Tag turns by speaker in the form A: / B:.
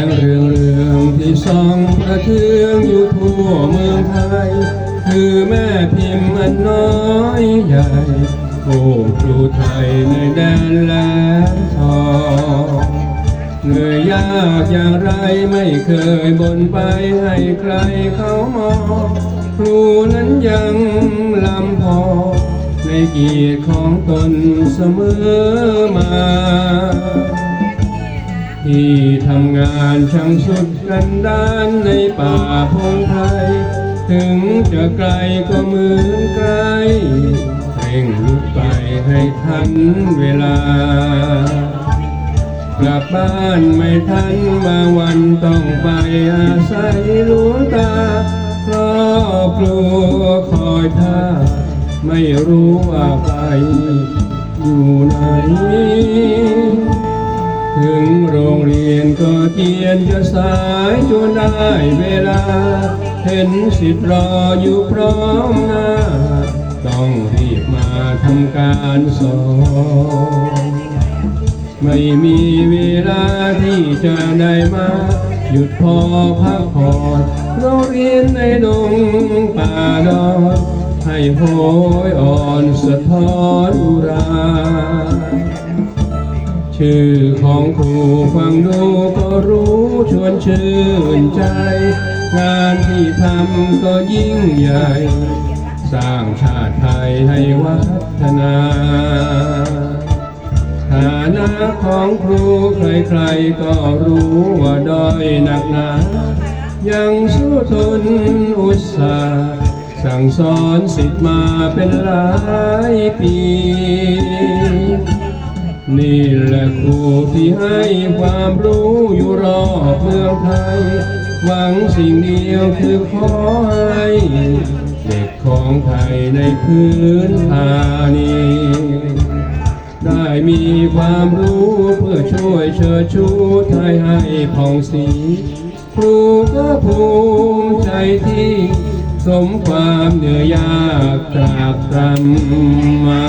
A: งเรืองเรืองที่ส่องประเทืองอยู่ทั่วเมืองไทย คือแม่พิมพ์อันน้อยใหญ่โอ้ครูไทยในแดนแหลมทองเหนื่อยยากอย่างไรไม่เคยบ่นไปให้ใครเขามองครูนั้นยังลำพอ ในเกียรติของตนเสมอมา ที่ทำงานช่างสุดกันด้านในป่าพงไทย ถึงจะไกลก็เหมือนไกลเร่งลุกไปให้ทันเวลา กลับบ้านไม่ทันบางวันต้องไปอาศัยหลวงตาครอบครัวคอยท่า ไม่รู้ว่าไปอยู่ไหน ถึงโรงเรียนก็เกียนจะสายจนได้เวลา เห็นสิทธิ์รออยู่พร้อมหน้า ต้องรีบมาทำการสอนไม่มีเวลาที่จะได้มา หยุดพอพักผ่อนโรงเรียนในดงป่าดอนให้โหยอ่อนสะท้อนอุรา ชื่อของครูฟังดูก็รู้ชวนชื่นใจ งานที่ทำก็ยิ่งใหญ่ สร้างชาติไทยให้วัฒนาฐานะของครูใครๆก็รู้ว่าด้อยหนักหนา ยังสู้ทนอุตสาห์สั่งสอนสิทธิ์มาเป็นหลายปี นี่ ครูที่ให้ความรู้อยู่รอบเมืองไทย หวังสิ่งเดียวคือขอให้ เด็กของไทยในพื้นฐานีได้มีความรู้เพื่อช่วยเชิดชูไทยให้ผ่องสีครูก็ภูมิใจที่สมความเหนื่อยยากตรากตรำมา